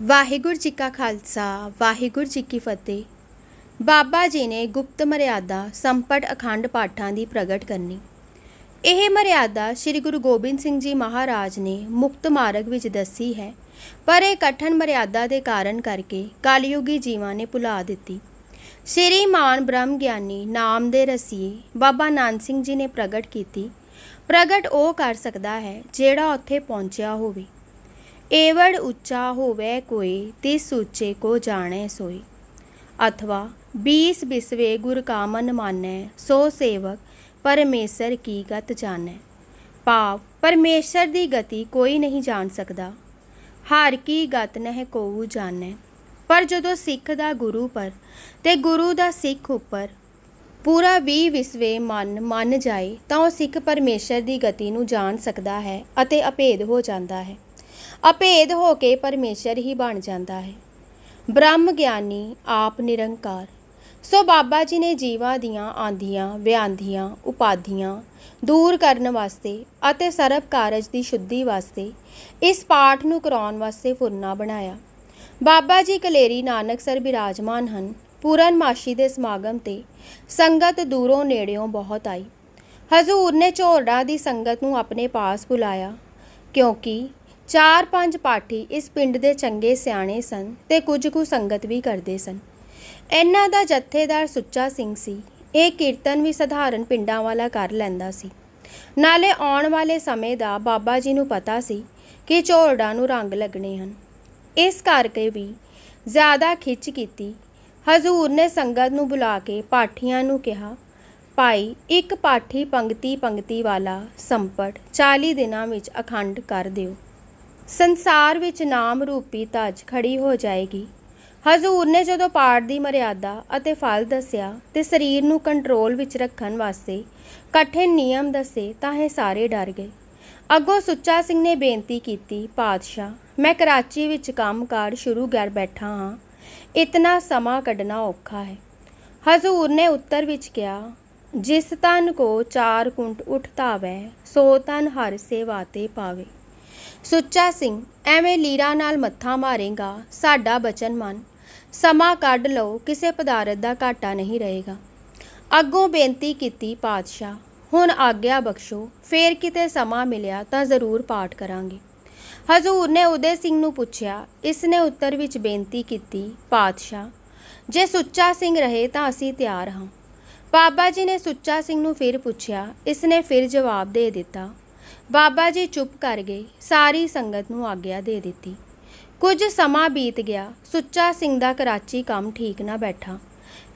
ਵਾਹਿਗੁਰੂ ਜੀ ਕਾ ਖਾਲਸਾ, ਵਾਹਿਗੁਰੂ ਜੀ ਕੀ ਫਤਿਹ। ਬਾਬਾ ਜੀ ਨੇ ਗੁਪਤ ਮਰਿਆਦਾ ਸੰਪਟ ਅਖੰਡ ਪਾਠਾਂ ਦੀ ਪ੍ਰਗਟ ਕਰਨੀ। ਇਹ ਮਰਿਆਦਾ ਸ੍ਰੀ ਗੁਰੂ ਗੋਬਿੰਦ ਸਿੰਘ ਜੀ ਮਹਾਰਾਜ ਨੇ ਮੁਕਤ ਮਾਰਗ ਵਿੱਚ ਦੱਸੀ ਹੈ, ਪਰ ਇਹ ਕਠਨ ਮਰਿਆਦਾ ਦੇ ਕਾਰਨ ਕਰਕੇ ਕਾਲਯੁਗੀ ਜੀਵਾਂ ਨੇ ਭੁਲਾ ਦਿੱਤੀ। ਸ੍ਰੀ ਮਾਨ ਬ੍ਰਹਮ ਗਿਆਨੀ ਨਾਮ ਦੇ ਰਸੀਏ ਬਾਬਾ ਨਾਨਕ ਸਿੰਘ ਜੀ ਨੇ ਪ੍ਰਗਟ ਕੀਤੀ। ਪ੍ਰਗਟ ਉਹ ਕਰ ਸਕਦਾ ਹੈ ਜਿਹੜਾ ਉੱਥੇ ਪਹੁੰਚਿਆ ਹੋਵੇ। ਏਵੜ ਉੱਚਾ ਹੋਵੇ ਕੋਈ, ਤਿਸ ਉੱਚੇ ਕੋ ਜਾਣੈ ਸੋਈ। ਅਥਵਾ 20 ਬਿਸਵੇ ਗੁਰ ਕਾ ਮਨ ਮਾਨੈ ਸੋ ਸੇਵਕ ਪਰਮੇਸ਼ਰ ਕੀ ਗਤ ਜਾਣੈ। ਭਾਵ, ਪਰਮੇਸ਼ਰ ਦੀ ਗਤੀ ਕੋਈ ਨਹੀਂ ਜਾਣ ਸਕਦਾ। ਹਰ ਕੀ ਗਤ ਨਹਿ ਕੋਊ ਜਾਣੈ। ਪਰ ਜਦੋਂ ਸਿੱਖ ਦਾ ਗੁਰੂ ਪਰ ਤੇ ਗੁਰੂ ਦਾ ਸਿੱਖ ਉੱਪਰ ਪੂਰਾ 20 ਵਿਸਵੇ ਮਨ ਮੰਨ ਜਾਏ, ਤਾਂ ਉਹ ਸਿੱਖ ਪਰਮੇਸ਼ਰ ਦੀ ਗਤੀ ਨੂੰ ਜਾਣ ਸਕਦਾ ਹੈ ਅਤੇ ਅਭੇਦ ਹੋ ਜਾਂਦਾ ਹੈ। ਅਭੇਦ ਹੋ ਕੇ ਪਰਮੇਸ਼ਰ ਹੀ ਬਣ ਜਾਂਦਾ ਹੈ। ਬ੍ਰਹਮ ਗਿਆਨੀ ਆਪ ਨਿਰੰਕਾਰ। ਸੋ ਬਾਬਾ ਜੀ ਨੇ ਜੀਵਾਂ ਦੀਆਂ ਆਂਧੀਆਂ, ਵਿਆਂਧੀਆਂ, ਉਪਾਧੀਆਂ ਦੂਰ ਕਰਨ ਵਾਸਤੇ ਅਤੇ ਸਰਬ ਕਾਰਜ ਦੀ ਸ਼ੁੱਧੀ ਵਾਸਤੇ ਇਸ ਪਾਠ ਨੂੰ ਕਰਾਉਣ ਵਾਸਤੇ ਫੁਰਨਾ ਬਣਾਇਆ। ਬਾਬਾ ਜੀ ਕਲੇਰੀ ਨਾਨਕਸਰ ਬਿਰਾਜਮਾਨ ਹਨ। ਪੂਰਨਮਾਸ਼ੀ ਦੇ ਸਮਾਗਮ ਤੇ ਸੰਗਤ ਦੂਰੋਂ ਨੇੜਿਓਂ ਬਹੁਤ ਆਈ। ਹਜ਼ੂਰ ਨੇ ਝੋਰੜਾ ਦੀ ਸੰਗਤ ਨੂੰ ਆਪਣੇ ਪਾਸ ਬੁਲਾਇਆ ਕਿਉਂਕਿ ਚਾਰ ਪੰਜ ਪਾਠੀ ਇਸ ਪਿੰਡ ਦੇ ਚੰਗੇ ਸਿਆਣੇ ਸਨ ਤੇ ਕੁਝ ਕੁ ਸੰਗਤ ਵੀ ਕਰਦੇ ਸਨ। ਇਹਨਾਂ ਦਾ ਜਥੇਦਾਰ ਸੁੱਚਾ ਸਿੰਘ ਸੀ। ਇਹ ਕੀਰਤਨ ਵੀ ਸਧਾਰਨ ਪਿੰਡਾਂ ਵਾਲਾ ਕਰ ਲੈਂਦਾ ਸੀ। ਨਾਲੇ ਆਉਣ ਵਾਲੇ ਸਮੇਂ ਦਾ ਬਾਬਾ ਜੀ ਨੂੰ ਪਤਾ ਸੀ ਕਿ ਝੋਰੜਾ ਨੂੰ ਰੰਗ ਲੱਗਣੇ ਹਨ। ਇਸ ਕਰਕੇ ਵੀ ਜ਼ਿਆਦਾ ਖਿੱਚ ਕੀਤੀ। ਹਜ਼ੂਰ ਨੇ ਸੰਗਤ ਨੂੰ ਬੁਲਾ ਕੇ ਪਾਠੀਆਂ ਨੂੰ ਕਿਹਾ, ਭਾਈ, ਇੱਕ ਪਾਠੀ ਪੰਕਤੀ ਪੰਕਤੀ ਵਾਲਾ ਸੰਪਟ 40 ਦਿਨਾਂ ਵਿੱਚ ਅਖੰਡ ਕਰ ਦਿਓ। ਸੰਸਾਰ ਵਿੱਚ ਨਾਮ ਰੂਪੀ ਧੱਜ ਖੜੀ ਹੋ ਜਾਏਗੀ। ਹਜ਼ੂਰ ਨੇ ਜਦੋਂ ਪਾਠ ਦੀ ਮਰਿਆਦਾ ਅਤੇ ਫਲ ਦੱਸਿਆ ਤੇ ਸਰੀਰ ਨੂੰ ਕੰਟਰੋਲ ਵਿੱਚ ਰੱਖਣ ਵਾਸਤੇ ਕਠਿਨ ਨਿਯਮ ਦੱਸੇ ਤਾਂ ਇਹ ਸਾਰੇ ਡਰ ਗਏ। ਅੱਗੋਂ ਸੁੱਚਾ ਸਿੰਘ ਨੇ ਬੇਨਤੀ ਕੀਤੀ, ਪਾਤਸ਼ਾਹ, ਮੈਂ ਕਰਾਚੀ ਵਿੱਚ ਕੰਮਕਾਰ ਸ਼ੁਰੂ ਕਰ ਬੈਠਾ ਹਾਂ। ਇਤਨਾ ਸਮਾਂ ਕੱਢਣਾ ਔਖਾ ਹੈ। ਹਜ਼ੂਰ ਨੇ ਉੱਤਰ ਵਿੱਚ ਕਿਹਾ, ਜਿਸ ਤਨ ਕੋ ਚਾਰ ਕੁੰਟ ਉਠ ਧਾਵੈ, ਸੋ ਤਨ ਹਰ ਸੇਵਾ 'ਤੇ ਪਾਵੇ। ਸੁੱਚਾ ਸਿੰਘ, ਐਵੇਂ ਲੀਰਾ ਨਾਲ ਮੱਥਾ ਮਾਰੇਗਾ, ਸਾਡਾ ਬਚਨ ਮੰਨ। ਸਮਾਂ ਕੱਢ ਲਓ, ਕਿਸੇ ਪਦਾਰਥ ਦਾ ਘਾਟਾ ਨਹੀਂ ਰਹੇਗਾ। ਅੱਗੋਂ ਬੇਨਤੀ ਕੀਤੀ ਪਾਤਸ਼ਾਹ, ਹੁਣ ਆਗਿਆ ਬਖਸ਼ੋ, ਫੇਰ ਕਿਤੇ ਸਮਾਂ ਮਿਲਿਆ ਤਾਂ ਜ਼ਰੂਰ ਪਾਠ ਕਰਾਂਗੇ। ਹਜ਼ੂਰ ਨੇ ਉਦੇ ਸਿੰਘ ਨੂੰ ਪੁੱਛਿਆ, ਇਸ ਨੇ ਉੱਤਰ ਵਿੱਚ ਬੇਨਤੀ ਕੀਤੀ, ਪਾਤਸ਼ਾਹ, ਜੇ ਸੁੱਚਾ ਸਿੰਘ ਰਹੇ ਤਾਂ ਅਸੀਂ ਤਿਆਰ ਹਾਂ। ਬਾਬਾ ਜੀ ਨੇ ਸੁੱਚਾ ਸਿੰਘ ਨੂੰ ਫਿਰ ਪੁੱਛਿਆ, ਇਸ ਨੇ ਫਿਰ ਜਵਾਬ ਦੇ ਦਿੱਤਾ ਬਾਬਾ ਜੀ ਚੁੱਪ ਕਰ ਗਏ, ਸਾਰੀ ਸੰਗਤ ਨੂੰ ਆਗਿਆ ਦੇ ਦਿੱਤੀ। ਕੁਝ ਸਮਾਂ ਬੀਤ ਗਿਆ, ਸੁੱਚਾ ਸਿੰਘ ਦਾ ਕਰਾਚੀ ਕੰਮ ਠੀਕ ਨਾ ਬੈਠਾ।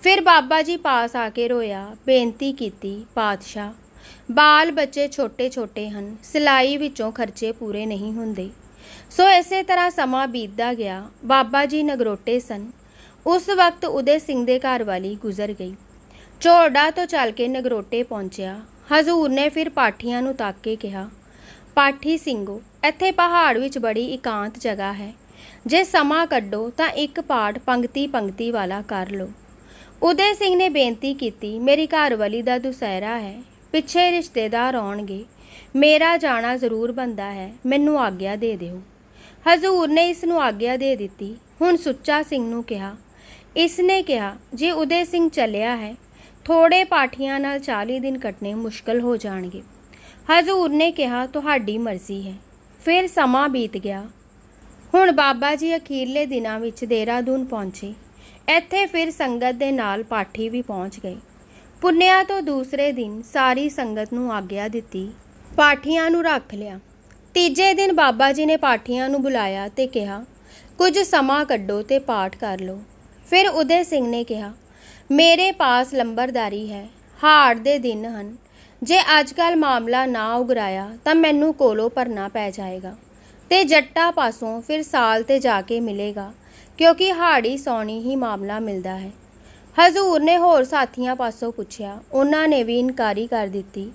ਫਿਰ ਬਾਬਾ ਜੀ ਪਾਸ ਆ ਕੇ ਰੋਇਆ, ਬੇਨਤੀ ਕੀਤੀ, ਪਾਤਸ਼ਾਹ, ਬਾਲ ਬੱਚੇ ਛੋਟੇ ਛੋਟੇ ਹਨ, ਸਿਲਾਈ ਵਿੱਚੋਂ ਖਰਚੇ ਪੂਰੇ ਨਹੀਂ ਹੁੰਦੇ। ਸੋ ਇਸੇ ਤਰ੍ਹਾਂ ਸਮਾਂ ਬੀਤਦਾ ਗਿਆ, ਬਾਬਾ ਜੀ ਨਗਰੋਟੇ ਸਨ। ਉਸ ਵਕਤ ਉਦੇ ਸਿੰਘ ਦੇ ਘਰ ਵਾਲੀ ਗੁਜ਼ਰ ਗਈ। ਝੋੜਾ ਤੋਂ ਚੱਲ ਕੇ ਨਗਰੋਟੇ ਪਹੁੰਚਿਆ। ਹਜ਼ੂਰ ਨੇ ਫਿਰ ਪਾਠੀਆਂ ਨੂੰ ਤੱਕ ਕੇ ਕਿਹਾ, ਪਾਠੀ ਸਿੰਘੋ, ਇੱਥੇ ਪਹਾੜ ਵਿੱਚ ਬੜੀ ਇਕਾਂਤ ਜਗ੍ਹਾ ਹੈ। ਜੇ ਸਮਾਂ ਕੱਢੋ ਤਾਂ ਇੱਕ ਪਾਠ ਪੰਕਤੀ ਪੰਕਤੀ ਵਾਲਾ ਕਰ ਲਓ ਉਦੇ ਸਿੰਘ ਨੇ ਬੇਨਤੀ ਕੀਤੀ, ਮੇਰੀ ਘਰਵਾਲੀ ਦਾ ਦੁਸਹਿਰਾ ਹੈ, ਪਿੱਛੇ ਰਿਸ਼ਤੇਦਾਰ ਆਉਣਗੇ। ਮੇਰਾ ਜਾਣਾ ਜ਼ਰੂਰ ਬੰਦਾ ਹੈ, ਮੈਨੂੰ ਆਗਿਆ ਦੇ ਦਿਓ ਹਜ਼ੂਰ ਨੇ ਇਸ ਨੂੰ ਆਗਿਆ ਦੇ ਦਿੱਤੀ। ਹੁਣ ਸੁੱਚਾ ਸਿੰਘ ਨੂੰ ਕਿਹਾ, ਇਸ ਨੇ ਕਿਹਾ, ਜੇ ਉਦੇ ਸਿੰਘ ਚੱਲਿਆ ਹੈ ਥੋੜੇ ਪਾਠੀਆਂ ਨਾਲ 40 ਦਿਨ ਕੱਟਣੇ ਮੁਸ਼ਕਲ ਹੋ ਜਾਣਗੇ। ਹਜ਼ੂਰ ਨੇ ਕਿਹਾ, ਤੁਹਾਡੀ ਮਰਜ਼ੀ ਹੈ। ਫਿਰ ਸਮਾਂ ਬੀਤ ਗਿਆ। ਹੁਣ ਬਾਬਾ ਜੀ ਅਖੀਰਲੇ ਦਿਨਾਂ ਵਿੱਚ ਦੇਹਰਾਦੂਨ ਪਹੁੰਚੇ। ਇੱਥੇ ਫਿਰ ਸੰਗਤ ਦੇ ਨਾਲ ਪਾਠੀ ਵੀ ਪਹੁੰਚ ਗਏ। ਪੁੰਨਿਆ ਤੋਂ ਦੂਸਰੇ ਦਿਨ ਸਾਰੀ ਸੰਗਤ ਨੂੰ ਆਗਿਆ ਦਿੱਤੀ। ਪਾਠੀਆਂ ਨੂੰ ਰੱਖ ਲਿਆ। ਤੀਜੇ ਦਿਨ ਬਾਬਾ ਜੀ ਨੇ ਪਾਠੀਆਂ ਨੂੰ ਬੁਲਾਇਆ ਤੇ ਕਿਹਾ, ਕੁਝ ਸਮਾਂ ਕੱਢੋ ਤੇ ਪਾਠ ਕਰ ਲਓ। ਫਿਰ ਉਦੇ ਸਿੰਘ ਨੇ ਕਿਹਾ ਮੇਰੇ ਪਾਸ ਲੰਬਰਦਾਰੀ ਹੈ, ਹਾੜ ਦੇ ਦਿਨ ਹਨ। ਜੇ ਅੱਜਕੱਲ ਮਾਮਲਾ ਨਾ ਉਗਰਾਇਆ, ਤਾਂ ਮੈਨੂੰ ਕੋਲੋਂ ਭਰਨਾ ਪੈ ਜਾਏਗਾ। ਤੇ ਜੱਟਾ ਪਾਸੋਂ ਫਿਰ ਸਾਲ ਤੇ ਜਾ ਕੇ ਮਿਲੇਗਾ, ਕਿਉਂਕਿ ਹਾੜੀ ਸੌਣੀ ਹੀ ਮਾਮਲਾ ਮਿਲਦਾ ਹੈ। ਹਜ਼ੂਰ ਨੇ ਹੋਰ ਸਾਥੀਆਂ ਪਾਸੋਂ ਪੁੱਛਿਆ, ਉਹਨਾਂ ਨੇ ਵੀ ਇਨਕਾਰੀ ਕਰ ਦਿੱਤੀ।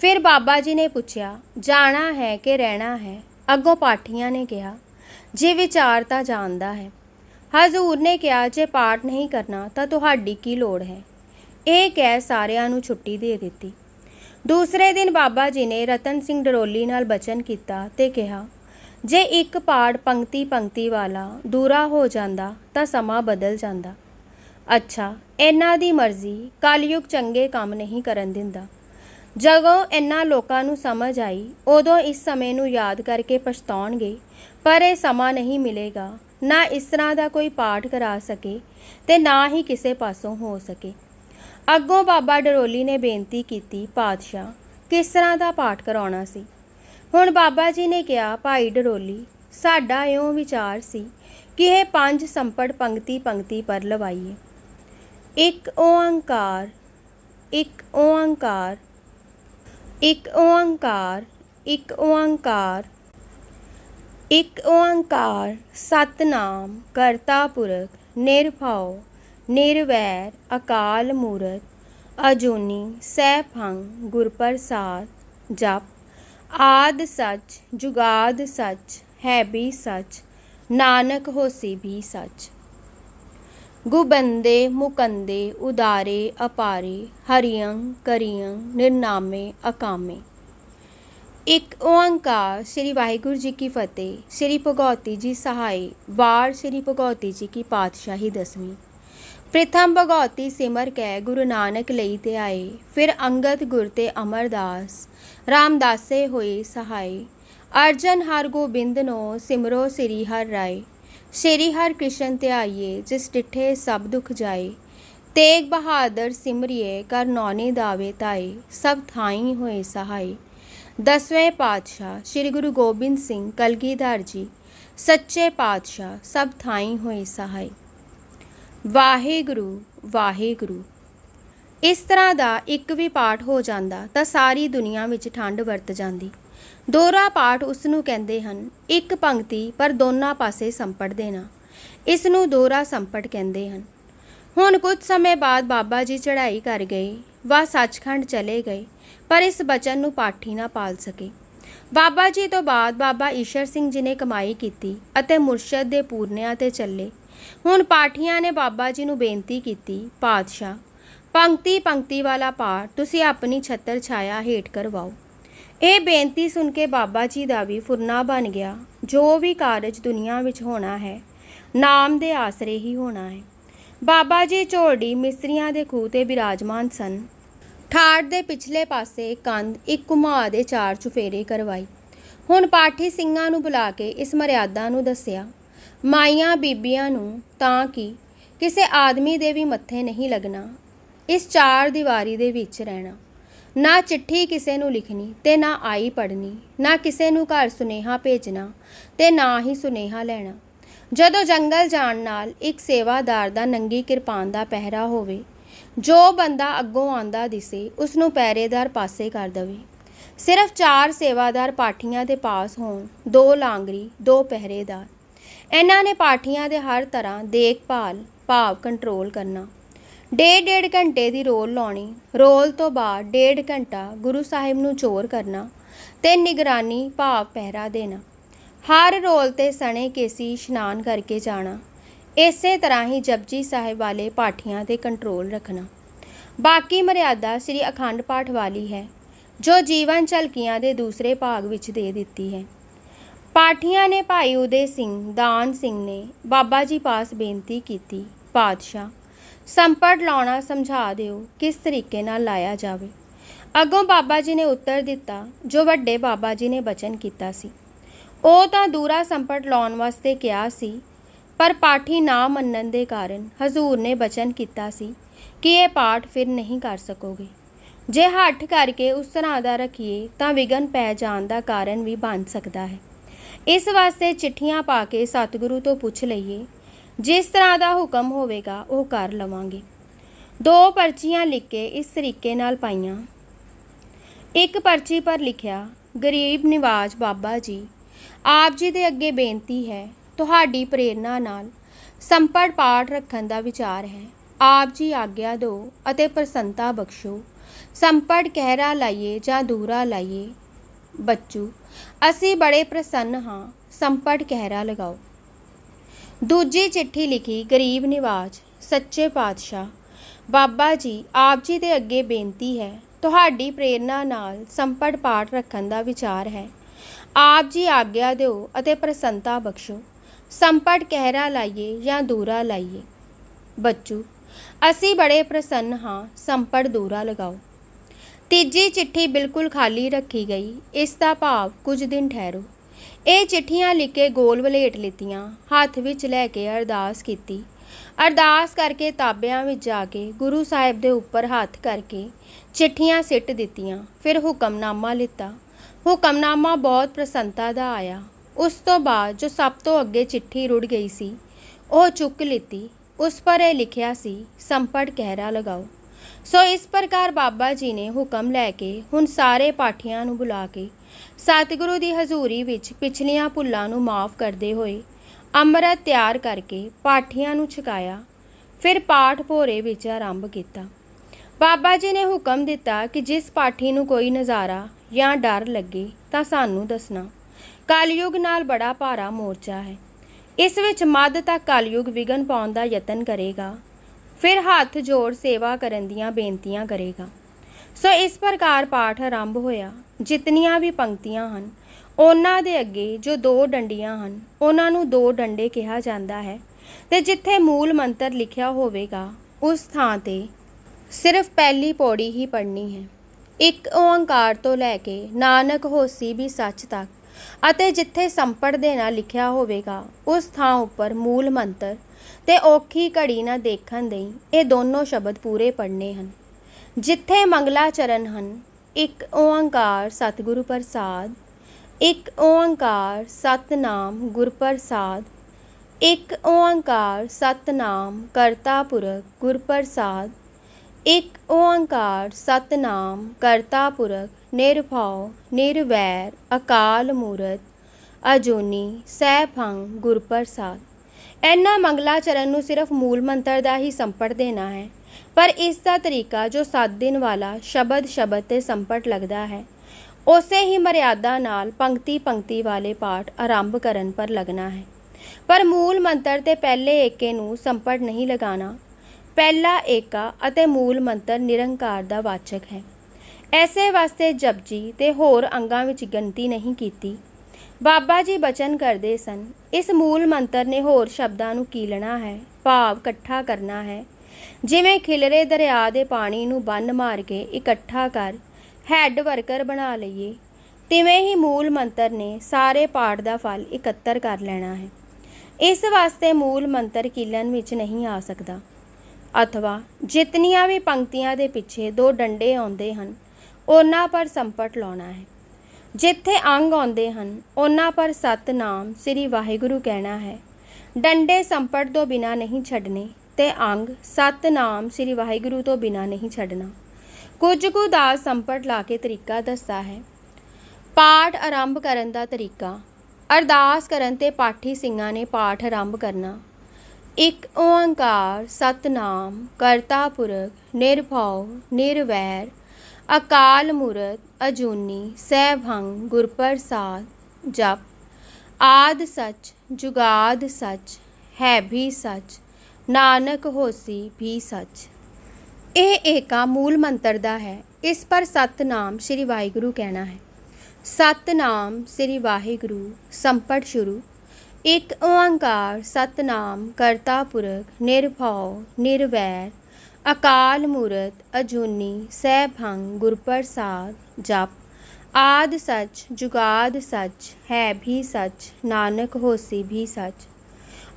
ਫਿਰ ਬਾਬਾ ਜੀ ਨੇ ਪੁੱਛਿਆ, ਜਾਣਾ ਹੈ ਕਿ ਰਹਿਣਾ ਹੈ? ਅੱਗੋਂ ਪਾਠੀਆਂ ਨੇ ਕਿਹਾ, ਜੇ ਵਿਚਾਰ ਤਾਂ ਜਾਣਦਾ ਹੈ। ਹਜ਼ੂਰ ਨੇ ਕਿਹਾ, ਜੇ ਪਾਠ ਨਹੀਂ ਕਰਨਾ ਤਾਂ ਤੁਹਾਡੀ ਕੀ ਲੋੜ ਹੈ? ਇਹ ਕਹਿ ਸਾਰਿਆਂ ਨੂੰ ਛੁੱਟੀ ਦੇ ਦਿੱਤੀ। ਦੂਸਰੇ ਦਿਨ ਬਾਬਾ ਜੀ ਨੇ ਰਤਨ ਸਿੰਘ ਡਰੋਲੀ ਨਾਲ ਬਚਨ ਕੀਤਾ ਤੇ ਕਿਹਾ, ਜੇ ਇੱਕ ਪਾੜ ਪੰਕਤੀ ਪੰਕਤੀ ਵਾਲਾ ਦੂਰਾ ਹੋ ਜਾਂਦਾ ਤਾਂ ਸਮਾਂ ਬਦਲ ਜਾਂਦਾ। ਅੱਛਾ, ਇਹਨਾਂ ਦੀ ਮਰਜ਼ੀ, ਕਲਯੁਗ ਚੰਗੇ ਕੰਮ ਨਹੀਂ ਕਰਨ ਦਿੰਦਾ। ਜਦੋਂ ਇਹਨਾਂ ਲੋਕਾਂ ਨੂੰ ਸਮਝ ਆਈ, ਉਦੋਂ ਇਸ ਸਮੇਂ ਨੂੰ ਯਾਦ ਕਰਕੇ ਪਛਤਾਉਣਗੇ, ਪਰ ਇਹ ਸਮਾਂ ਨਹੀਂ ਮਿਲੇਗਾ। ਨਾ ਇਸ ਤਰ੍ਹਾਂ ਦਾ ਕੋਈ ਪਾਠ ਕਰਾ ਸਕੇ ਤੇ ਨਾ ਹੀ ਕਿਸੇ ਪਾਸੋਂ ਹੋ ਸਕੇ। ਅੱਗੋਂ ਬਾਬਾ ਡਰੋਲੀ ਨੇ ਬੇਨਤੀ ਕੀਤੀ, ਪਾਤਸ਼ਾਹ, ਕਿਸ ਤਰ੍ਹਾਂ ਦਾ ਪਾਠ ਕਰਾਉਣਾ ਸੀ? ਹੁਣ ਬਾਬਾ ਜੀ ਨੇ ਕਿਹਾ, ਭਾਈ ਡਰੋਲੀ, ਸਾਡਾ ਇਉਂ ਵਿਚਾਰ ਸੀ ਕਿ ਇਹ ਪੰਜ ਸੰਪੜ ਪੰਕਤੀ ਪੰਕਤੀ ਪਰ ਲਵਾਈਏ। ਇੱਕ ਓੰਕਾਰ ਇੱਕ ਓੰਕਾਰ ਇੱਕ ਓੰਕਾਰ ਇੱਕ ਓੰਕਾਰ ਇੱਕ ਓੰਕਾਰ ਸਤਨਾਮ ਕਰਤਾ ਪੁਰਖ, ਨਿਰਭਉ, ਨਿਰਵੈਰ, ਅਕਾਲ ਮੂਰਤ ਅਜੂਨੀ, ਸੈਭੰ ਗੁਰ ਪ੍ਰਸਾਦ ਜਪ, ਆਦ ਸੱਚ, ਜੁਗਾਦ ਸੱਚ, ਹੈ ਵੀ ਸੱਚ, ਨਾਨਕ ਹੋਸੀ ਵੀ ਸੱਚ। ਗੁਬੰਦੇ, ਮੁਕੰਦੇ, ਉਦਾਰੇ, ਅਪਾਰੇ, ਹਰੀਅੰ, ਕਰੀਅੰ, ਨਿਰਨਾਮੇ, ਅਕਾਮੇ। ਇੱਕ ਓੰਕਾਰ ਸ੍ਰੀ ਵਾਹਿਗੁਰੂ ਜੀ ਕੀ ਫਤਿਹ, ਸ੍ਰੀ ਭਗਉਤੀ ਜੀ ਸਹਾਈ, ਵਾਰ ਸ੍ਰੀ ਭਗਉਤੀ ਜੀ ਕੀ ਪਾਤਸ਼ਾਹੀ ਦਸਵੀਂ। ਪ੍ਰਥਮ ਭਗਉਤੀ ਸਿਮਰ ਕੈ ਗੁਰੂ ਨਾਨਕ ਲਈ ਤੇ ਆਏ, ਫਿਰ ਅੰਗਦ ਗੁਰ ਤੇ ਅਮਰਦਾਸ, ਰਾਮਦਾਸੇ ਹੋਏ ਸਹਾਈ। ਅਰਜਨ ਹਰ ਗੋਬਿੰਦ ਨੋ, ਸਿਮਰੋ ਸ੍ਰੀ ਹਰ ਰਾਏ। ਸ੍ਰੀ ਹਰ ਕ੍ਰਿਸ਼ਨ ਤੇ ਆਈਏ, ਜਿਸ ਡਿਠੇ ਸਭ ਦੁਖ ਜਾਏ। ਤੇਗ ਬਹਾਦਰ ਸਿਮਰਿਏ, ਕਰ ਨੌਨੇ ਦਾਵੇ ਤਾਏ, ਸਭ ਥਾਈ ਹੋਏ ਸਹਾਈ। ਦਸਵੇਂ ਪਾਤਸ਼ਾਹ ਸ੍ਰੀ ਗੁਰੂ ਗੋਬਿੰਦ ਸਿੰਘ ਕਲਗੀਧਰ ਜੀ, ਸੱਚੇ ਪਾਤਸ਼ਾਹ ਸਭ ਥਾਈ ਹੋਏ ਸਹਾਈ। ਵਾਹਿਗੁਰੂ ਵਾਹਿਗੁਰੂ। ਇਸ ਤਰ੍ਹਾਂ ਦਾ ਇੱਕ ਵੀ ਪਾਠ ਹੋ ਜਾਂਦਾ ਤਾਂ ਸਾਰੀ ਦੁਨੀਆ ਵਿੱਚ ਠੰਡ ਵਰਤ ਜਾਂਦੀ। ਦੋਹਰਾ ਪਾਠ ਉਸ ਨੂੰ ਕਹਿੰਦੇ ਹਨ, ਇੱਕ ਪੰਕਤੀ ਪਰ ਦੋਨਾਂ ਪਾਸੇ ਸੰਪਟ ਦੇਣਾ। ਇਸ ਨੂੰ ਦੋਹਰਾ ਸੰਪਟ ਕਹਿੰਦੇ ਹਨ। ਹੁਣ ਕੁਝ ਸਮੇਂ ਬਾਅਦ ਬਾਬਾ ਜੀ ਚੜ੍ਹਾਈ ਕਰ ਗਏ ਵਾ ਸੱਚਖੰਡ ਚਲੇ ਗਏ। ਪਰ ਇਸ ਬਚਨ ਨੂੰ ਪਾਠੀ ਨਾ ਪਾਲ ਸਕੇ। ਬਾਬਾ ਜੀ ਤੋਂ ਬਾਅਦ ਬਾਬਾ ਈਸ਼ਰ ਸਿੰਘ ਜੀ ਨੇ ਕਮਾਈ ਕੀਤੀ ਅਤੇ ਮੁਰਸ਼ਦ ਦੇ ਪੂਰਨਿਆਂ ਤੇ ਚੱਲੇ। ਹੁਣ ਪਾਠੀਆਂ ਨੇ ਬਾਬਾ ਜੀ ਨੂੰ ਬੇਨਤੀ ਕੀਤੀ, ਪਾਤਸ਼ਾਹ, ਪੰਕਤੀ ਪੰਕਤੀ ਵਾਲਾ ਪਾਠ ਤੁਸੀਂ ਆਪਣੀ ਛੱਤਰ ਛਾਇਆ ਹੇਠ ਕਰਵਾਓ। ਇਹ ਬੇਨਤੀ ਸੁਣ ਕੇ ਬਾਬਾ ਜੀ ਦਾ ਵੀ ਫੁਰਨਾ ਬਣ ਗਿਆ। ਜੋ ਵੀ ਕਾਰਜ ਦੁਨੀਆ ਵਿੱਚ ਹੋਣਾ ਹੈ, ਨਾਮ ਦੇ ਆਸਰੇ ਹੀ ਹੋਣਾ ਹੈ। ਬਾਬਾ ਜੀ ਝੋੜੀ ਮਿਸਰੀਆਂ ਦੇ ਖੂਹ ਤੇ ਬਿਰਾਜਮਾਨ ਸਨ। ਠਾੜ ਦੇ ਪਿਛਲੇ ਪਾਸੇ ਕੰਧ ਇੱਕ ਘੁਮਾ ਦੇ ਚਾਰ ਚੁਫੇਰੇ ਕਰਵਾਈ। ਹੁਣ ਪਾਠੀ ਸਿੰਘਾਂ ਨੂੰ ਬੁਲਾ ਕੇ ਇਸ ਮਰਿਆਦਾ ਨੂੰ ਦੱਸਿਆ, ਮਾਈਆਂ ਬੀਬੀਆਂ ਨੂੰ ਤਾਂ ਕਿ ਕਿਸੇ ਆਦਮੀ ਦੇ ਵੀ ਮੱਥੇ ਨਹੀਂ ਲੱਗਣਾ, ਇਸ ਚਾਰ ਦੀਵਾਰੀ ਦੇ ਵਿੱਚ ਰਹਿਣਾ। ਨਾ ਚਿੱਠੀ ਕਿਸੇ ਨੂੰ ਲਿਖਣੀ ਤੇ ਨਾ ਆਈ ਪੜਨੀ ਨਾ ਕਿਸੇ ਨੂੰ ਘਰ ਸੁਨੇਹਾ ਭੇਜਣਾ ਤੇ ਨਾ ਹੀ ਸੁਨੇਹਾ ਲੈਣਾ। ਜਦੋਂ ਜੰਗਲ ਜਾਣ ਨਾਲ ਇੱਕ ਸੇਵਾਦਾਰ ਦਾ ਨੰਗੀ ਕਿਰਪਾਨ ਦਾ ਪਹਿਰਾ ਹੋਵੇ ਜੋ ਬੰਦਾ ਅੱਗੋਂ ਆਂਦਾ ਦਿਸੇ ਉਸ ਨੂੰ ਪਹਿਰੇਦਾਰ ਪਾਸੇ ਕਰ ਦਵੇ। ਸਿਰਫ ਚਾਰ ਸੇਵਾਦਾਰ ਪਾਠੀਆਂ ਦੇ ਪਾਸ ਹੋਣ, ਦੋ ਲਾਂਗਰੀ, ਦੋ ਪਹਿਰੇਦਾਰ। ਇਹਨਾਂ ਨੇ ਪਾਠੀਆਂ ਦੇ ਹਰ ਤਰ੍ਹਾਂ ਦੇਖਭਾਲ, ਭਾਵ ਕੰਟਰੋਲ ਕਰਨਾ। ਡੇਢ ਡੇਢ ਘੰਟੇ ਦੀ ਰੋਲ ਲਾਉਣੀ, ਰੋਲ ਤੋਂ ਬਾਅਦ ਡੇਢ ਘੰਟਾ ਗੁਰੂ ਸਾਹਿਬ ਨੂੰ ਚੋਰ ਕਰਨਾ ਤੇ ਨਿਗਰਾਨੀ, ਭਾਵ ਪਹਿਰਾ ਦੇਣਾ। ਹਰ ਰੋਲ ਤੇ ਸਣੇ ਕੇਸੀ ਇਸ਼ਨਾਨ ਕਰਕੇ ਜਾਣਾ। ਇਸੇ ਤਰ੍ਹਾਂ ਹੀ ਜਪਜੀ ਸਾਹਿਬ ਵਾਲੇ ਪਾਠੀਆਂ ਤੇ ਕੰਟਰੋਲ ਰੱਖਣਾ। ਬਾਕੀ ਮਰਿਆਦਾ ਸ੍ਰੀ ਅਖੰਡ ਪਾਠ ਵਾਲੀ ਹੈ, ਜੋ ਜੀਵਨ ਝਲਕੀਆਂ ਦੇ ਦੂਸਰੇ ਭਾਗ ਵਿੱਚ ਦੇ ਦਿੱਤੀ ਹੈ। ਪਾਠੀਆਂ ਨੇ ਭਾਈ ਉਦੇ ਸਿੰਘ, ਦਾਨ ਸਿੰਘ ਨੇ ਬਾਬਾ ਜੀ ਪਾਸ ਬੇਨਤੀ ਕੀਤੀ, ਪਾਤਸ਼ਾਹ ਸੰਪਟ ਲਾਉਣਾ ਸਮਝਾ ਦਿਓ, ਕਿਸ ਤਰੀਕੇ ਨਾਲ ਲਾਇਆ ਜਾਵੇ? ਅੱਗੋਂ ਬਾਬਾ ਜੀ ਨੇ ਉੱਤਰ ਦਿੱਤਾ, ਜੋ ਵੱਡੇ ਬਾਬਾ ਜੀ ਨੇ ਬਚਨ ਕੀਤਾ ਸੀ। ਉਹ ਤਾਂ ਦੂਰਾ ਸੰਪਟ ਲਾਉਣ ਵਾਸਤੇ ਕਿਹਾ ਸੀ ਪਰ ਪਾਠੀ ਨਾ ਮੰਨਣ ਦੇ ਕਾਰਨ ਹਜ਼ੂਰ ਨੇ ਬਚਨ ਕੀਤਾ ਸੀ ਕਿ ਇਹ ਪਾਠ ਫਿਰ ਨਹੀਂ ਕਰ ਸਕੋਗੇ। ਜੇ ਹੱਠ ਕਰਕੇ ਉਸ ਤਰ੍ਹਾਂ ਦਾ ਰੱਖੀਏ ਤਾਂ ਵਿਗਨ ਪੈ ਜਾਣ ਦਾ ਕਾਰਨ ਵੀ ਬਣ ਸਕਦਾ ਹੈ। ਇਸ ਵਾਸਤੇ ਚਿੱਠੀਆਂ ਪਾ ਕੇ ਸਤਿਗੁਰੂ ਤੋਂ ਪੁੱਛ ਲਈਏ, ਜਿਸ ਤਰ੍ਹਾਂ ਦਾ ਹੁਕਮ ਹੋਵੇਗਾ ਉਹ ਕਰ ਲਵਾਂਗੇ। ਦੋ ਪਰਚੀਆਂ ਲਿਖ ਕੇ ਇਸ ਤਰੀਕੇ ਨਾਲ ਪਾਈਆਂ। ਇੱਕ ਪਰਚੀ ਪਰ ਲਿਖਿਆ, ਗਰੀਬ ਨਿਵਾਜ ਬਾਬਾ ਜੀ, ਆਪ ਜੀ ਦੇ ਅੱਗੇ ਬੇਨਤੀ ਹੈ ਤੁਹਾਡੀ ਪ੍ਰੇਰਣਾ ਨਾਲ ਸੰਪੜ ਪਾਠ ਰੱਖਣ ਦਾ ਵਿਚਾਰ ਹੈ। ਆਪ ਜੀ ਆਗਿਆ ਦਿਓ ਅਤੇ ਪ੍ਰਸੰਤਾ ਬਖਸ਼ੋ। ਸੰਪੜ ਕਹਿਰਾ ਲਾਈਏ ਜਾਂ ਦੂਰਾ ਲਾਈਏ, ਬੱਚੂ, ਅਸੀਂ ਬੜੇ ਪ੍ਰਸੰਨ ਹਾਂ, ਸੰਪੜ ਕਹਿਰਾ ਲਗਾਓ। ਦੂਜੀ ਚਿੱਠੀ ਲਿਖੀ ਗਰੀਬ ਨਿਵਾਜ, ਸੱਚੇ ਪਾਤਸ਼ਾਹ, ਬਾਬਾ ਜੀ, ਆਪ ਜੀ ਦੇ ਅੱਗੇ ਬੇਨਤੀ ਹੈ, ਤੁਹਾਡੀ ਪ੍ਰੇਰਣਾ ਨਾਲ ਸੰਪੜ ਪਾਠ ਰੱਖਣ ਦਾ ਵਿਚਾਰ ਹੈ। ਆਪ ਜੀ ਆਗਿਆ ਦਿਓ ਅਤੇ ਪ੍ਰਸੰਨਤਾ ਬਖਸ਼ੋ। ਸੰਪਟ ਕਹਿਰਾ ਲਾਈਏ ਜਾਂ ਦੂਰਾ ਲਾਈਏ। ਬੱਚੂ, ਅਸੀਂ ਬੜੇ ਪ੍ਰਸੰਨ ਹਾਂ, ਸੰਪਟ ਦੂਰਾ ਲਗਾਓ। ਤੀਜੀ ਚਿੱਠੀ ਬਿਲਕੁਲ ਖਾਲੀ ਰੱਖੀ ਗਈ, ਇਸ ਦਾ ਭਾਵ ਕੁਝ ਦਿਨ ਠਹਿਰੋ। ਇਹ ਚਿੱਠੀਆਂ ਲਿਖ ਕੇ ਗੋਲ ਵਲੇਟ ਲਿੱਤੀਆਂ, ਹੱਥ ਵਿੱਚ ਲੈ ਕੇ ਅਰਦਾਸ ਕੀਤੀ। ਅਰਦਾਸ ਕਰਕੇ ਤਾਬਿਆਂ ਵਿੱਚ ਜਾ ਕੇ ਗੁਰੂ ਸਾਹਿਬ ਦੇ ਉੱਪਰ ਹੱਥ ਕਰਕੇ ਚਿੱਠੀਆਂ ਸਿੱਟ ਦਿੱਤੀਆਂ, ਫਿਰ ਹੁਕਮਨਾਮਾ ਲਿੱਤਾ। ਹੁਕਮਨਾਮਾ ਬਹੁਤ ਪ੍ਰਸੰਨਤਾ ਦਾ ਆਇਆ। ਉਸ ਤੋਂ ਬਾਅਦ ਜੋ ਸਭ ਤੋਂ ਅੱਗੇ ਚਿੱਠੀ ਰੁੜ ਗਈ ਸੀ, ਉਹ ਚੁੱਕ ਲਿੱਤੀ, ਉਸ ਪਰ ਇਹ ਲਿਖਿਆ ਸੀ ਸੰਪਟ ਕਹਿਰਾ ਲਗਾਓ। ਸੋ ਇਸ ਪ੍ਰਕਾਰ ਬਾਬਾ ਜੀ ਨੇ ਹੁਕਮ ਲੈ ਕੇ ਹੁਣ ਸਾਰੇ ਪਾਠੀਆਂ ਨੂੰ ਬੁਲਾ ਕੇ ਸਤਿਗੁਰੂ ਦੀ ਹਜ਼ੂਰੀ ਵਿੱਚ ਪਿਛਲੀਆਂ ਭੁੱਲਾਂ ਨੂੰ ਮਾਫ ਕਰਦੇ ਹੋਏ ਅੰਮ੍ਰਿਤ ਤਿਆਰ ਕਰਕੇ ਪਾਠੀਆਂ ਨੂੰ ਛਕਾਇਆ, ਫਿਰ ਪਾਠ ਭੋਰੇ ਵਿੱਚ ਆਰੰਭ ਕੀਤਾ। ਬਾਬਾ ਜੀ ਨੇ ਹੁਕਮ ਦਿੱਤਾ ਕਿ ਜਿਸ ਪਾਠੀ ਨੂੰ ਕੋਈ ਨਜ਼ਾਰਾ ਜਾਂ ਡਰ ਲੱਗੇ ਤਾਂ ਸਾਨੂੰ ਦੱਸਣਾ। ਕਲਯੁਗ ਨਾਲ ਬੜਾ ਭਾਰਾ ਮੋਰਚਾ ਹੈ। ਇਸ ਵਿੱਚ ਮੱਧ ਤੱਕ ਕਲਯੁਗ ਵਿਗਨ ਪਾਉਣ ਦਾ ਯਤਨ ਕਰੇਗਾ। ਫਿਰ ਹੱਥ ਜੋੜ ਸੇਵਾ ਕਰਨ ਦੀਆਂ ਬੇਨਤੀਆਂ ਕਰੇਗਾ। ਸੋ ਇਸ ਪ੍ਰਕਾਰ ਪਾਠ ਆਰੰਭ ਹੋਇਆ। ਜਿਤਨੀਆਂ ਵੀ ਪੰਕਤੀਆਂ ਹਨ, ਉਹਨਾਂ ਦੇ ਅੱਗੇ ਜੋ ਦੋ ਡੰਡੀਆਂ ਹਨ, ਉਹਨਾਂ ਨੂੰ ਦੋ ਡੰਡੇ ਕਿਹਾ ਜਾਂਦਾ ਹੈ ਤੇ ਜਿੱਥੇ ਮੂਲ ਮੰਤਰ ਲਿਖਿਆ ਹੋਵੇਗਾ, ਉਸ ਥਾਂ ਤੇ ਸਿਰਫ ਪਹਿਲੀ ਪੌੜੀ ਹੀ ਪੜ੍ਹਨੀ ਹੈ। ਇੱਕ ਓੰਕਾਰ ਤੋਂ ਲੈ ਕੇ ਨਾਨਕ ਹੋਸੀ ਵੀ ਸੱਚ ਤੱਕ ਅਤੇ ਜਿੱਥੇ ਸੰਪੜ ਦੇਣਾ ਲਿਖਿਆ ਹੋਵੇਗਾ, ਉਸ ਥਾਂ ਉੱਪਰ ਮੂਲ ਮੰਤਰ ਤੇ ਔਖੀ ਘੜੀ ਨਾ ਦੇਖਣ ਦੇਈ ਇਹ ਦੋਨੋਂ ਸ਼ਬਦ ਪੂਰੇ ਪੜਨੇ ਹਨ। ਜਿੱਥੇ ਮੰਗਲਾ ਚਰਨ ਹਨ, ਇੱਕ ਓੰਕਾਰ ਸਤਿਗੁਰੂ ਪ੍ਰਸਾਦ, ਇੱਕ ਓੰਕਾਰ ਸਤਨਾਮ ਗੁਰ ਪ੍ਰਸਾਦ, ਇੱਕ ਓੰਕਾਰ ਸਤਨਾਮ ਕਰਤਾ ਪੁਰਖ ਗੁਰ ਪ੍ਰਸਾਦ ਇੱਕ ਓੰਕਾਰ ਸਤਨਾਮ, ਕਰਤਾ ਪੁਰਖ, ਨਿਰਭਉ, ਨਿਰਵੈਰ, ਅਕਾਲ ਮੂਰਤ, ਅਜੂਨੀ, ਸੈਭੰ ਗੁਰ ਪ੍ਰਸਾਦ ਇਹਨਾਂ ਮੰਗਲਾ ਚਰਨ ਨੂੰ ਸਿਰਫ ਮੂਲ ਮੰਤਰ ਦਾ ਹੀ ਸੰਪਟ ਦੇਣਾ ਹੈ, ਪਰ ਇਸ ਦਾ ਤਰੀਕਾ ਜੋ 7 ਦਿਨ ਵਾਲਾ ਸ਼ਬਦ ਸ਼ਬਦ ਤੇ ਸੰਪਟ ਲੱਗਦਾ ਹੈ, ਉਸੇ ਹੀ ਮਰਿਆਦਾ ਨਾਲ ਪੰਕਤੀ ਪੰਕਤੀ ਵਾਲੇ ਪਾਠ ਆਰੰਭ ਕਰਨ ਪਰ ਲੱਗਣਾ ਹੈ। ਪਰ ਮੂਲ ਮੰਤਰ ਤੇ ਪਹਿਲੇ ਏਕੇ ਨੂੰ ਸੰਪਟ ਨਹੀਂ ਲਗਾਣਾ ਪਹਿਲਾ ਏਕਾ ਅਤੇ ਮੂਲ ਮੰਤਰ ਨਿਰੰਕਾਰ ਦਾ ਵਾਚਕ ਹੈ। ਐਸੇ ਵਾਸਤੇ ਜਪਜੀ ਤੇ ਹੋਰ ਅੰਗਾਂ ਵਿੱਚ ਗਿਣਤੀ ਨਹੀਂ ਕੀਤੀ। ਬਾਬਾ ਜੀ ਬਚਨ ਕਰਦੇ ਸਨ, ਇਸ ਮੂਲ ਮੰਤਰ ਨੇ ਹੋਰ ਸ਼ਬਦਾਂ ਨੂੰ ਕੀਲਣਾ ਹੈ, ਭਾਵ ਇਕੱਠਾ ਕਰਨਾ ਹੈ। ਜਿਵੇਂ ਖਿਲਰੇ ਦਰਿਆ ਦੇ ਪਾਣੀ ਨੂੰ ਬੰਨ ਮਾਰ ਕੇ ਇਕੱਠਾ ਕਰ, ਹੈੱਡ ਵਰਕਰ ਬਣਾ ਲਈਏ, ਤਿਵੇਂ ਹੀ ਮੂਲ ਮੰਤਰ ਨੇ ਸਾਰੇ ਪਾਠ ਦਾ ਫਲ ਇਕੱਤਰ ਕਰ ਲੈਣਾ ਹੈ। ਇਸ ਵਾਸਤੇ ਮੂਲ ਮੰਤਰ ਕੀਲਣ ਵਿੱਚ ਨਹੀਂ ਆ ਸਕਦਾ। ਅਥਵਾ ਜਿਤਨੀਆਂ ਵੀ ਪੰਕਤੀਆਂ ਦੇ ਪਿੱਛੇ ਦੋ ਡੰਡੇ ਆਉਂਦੇ ਹਨ, ਉਹਨਾਂ ਪਰ ਸੰਪਟ ਲਾਉਣਾ ਹੈ। ਜਿੱਥੇ ਅੰਗ ਆਉਂਦੇ ਹਨ, ਉਹਨਾਂ ਪਰ ਸਤਨਾਮ ਸ੍ਰੀ ਵਾਹਿਗੁਰੂ ਕਹਿਣਾ ਹੈ। ਡੰਡੇ ਸੰਪਟ ਤੋਂ ਬਿਨਾ ਨਹੀਂ ਛੱਡਨੇ ਤੇ ਅੰਗ ਸਤਨਾਮ ਸ੍ਰੀ ਵਾਹਿਗੁਰੂ ਤੋਂ ਬਿਨਾ ਨਹੀਂ ਛੱਡਣਾ। ਕੁਝ ਕੁ ਦਾ ਸੰਪਟ ਲਾ ਕੇ ਤਰੀਕਾ ਦੱਸਦਾ ਹੈ। ਪਾਠ ਆਰੰਭ ਕਰਨ ਦਾ ਤਰੀਕਾ, ਅਰਦਾਸ ਕਰਨ ਤੇ ਪਾਠੀ ਸਿੰਘਾਂ ਨੇ ਪਾਠ ਆਰੰਭ ਕਰਨਾ। ਇੱਕ ਓੰਕਾਰ ਸਤਨਾਮ, ਕਰਤਾ ਪੁਰਖ, ਨਿਰਭਉ, ਨਿਰਵੈਰ, ਅਕਾਲ ਮੂਰਤ ਅਜੂਨੀ ਸੈਭੰ ਗੁਰ ਪ੍ਰਸਾਦ ਜਪ। ਆਦ ਸਚ, ਜੁਗਾਦ ਸਚ, ਹੈ ਵੀ ਸਚ, ਨਾਨਕ ਹੋਸੀ ਵੀ ਸਚ। ਇਹ ਏਕਾ ਮੂਲ ਮੰਤਰ ਦਾ ਹੈ। ਇਸ ਪਰ ਸਤਨਾਮ ਸ੍ਰੀ ਵਾਹਿਗੁਰੂ ਕਹਿਣਾ ਹੈ। ਸਤਨਾਮ ਸ੍ਰੀ ਵਾਹਿਗੁਰੂ, ਸੰਪਟ ਸ਼ੁਰੂ। ਇੱਕ ਓੰਕਾਰ ਸਤਨਾਮ ਕਰਤਾ ਪੁਰਖ, ਨਿਰਭਉ, ਨਿਰਵੈਰ, ਅਕਾਲ ਮੂਰਤ, ਅਜੂਨੀ ਸੈਭੰ ਗੁਰ ਪ੍ਰਸਾਦ ਜਪ, ਆਦ ਸਚ, ਜੁਗਾਦ ਸਚ, ਹੈ ਵੀ ਸਚ, ਨਾਨਕ ਹੋਸੀ ਵੀ ਸਚ।